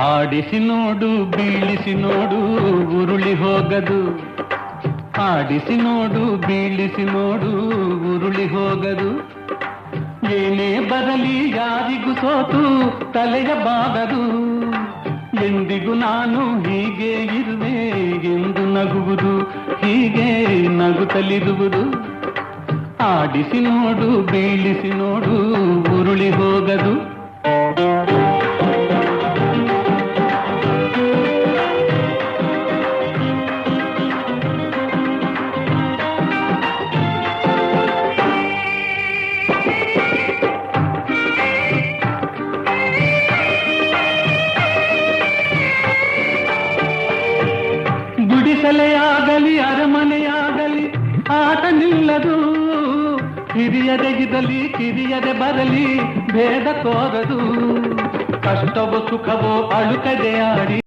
ಆಡಿಸಿ ನೋಡು, ಬೀಳಿಸಿ ನೋಡು, ಉರುಳಿ ಹೋಗದು. ಆಡಿಸಿ ನೋಡು, ಬೀಳಿಸಿ ನೋಡು, ಉರುಳಿ ಹೋಗದು. ಏನೇ ಬರಲಿ ಯಾರಿಗೂ ಸೋತು, ತಲೆಯ ಬಾಗದು ಎಂದಿಗೂ ನಾನು ಹೀಗೆ ಇರುವೆ, ಎಂದು ನಗುವುದು, ಹೀಗೆ ನಗುತ್ತಲಿರುವುದು. ಆಡಿಸಿ ನೋಡು, ಬೀಳಿಸಿ ನೋಡು, ಉರುಳಿ ಗುಡಿಸಲೆಯಾಗಲಿ ಅರಮನೆಯಾಗಲಿ ಆಟ ನಿಲ್ಲದು. ಹಿರಿಯದೆಗಿದಲಿ ಕಿರಿಯದೆ ಬರಲಿ ಭೇದ ತೋರದು. ಕಷ್ಟವೋ ಸುಖವೋ ಅಳುಕದೆ ಆಡಿ.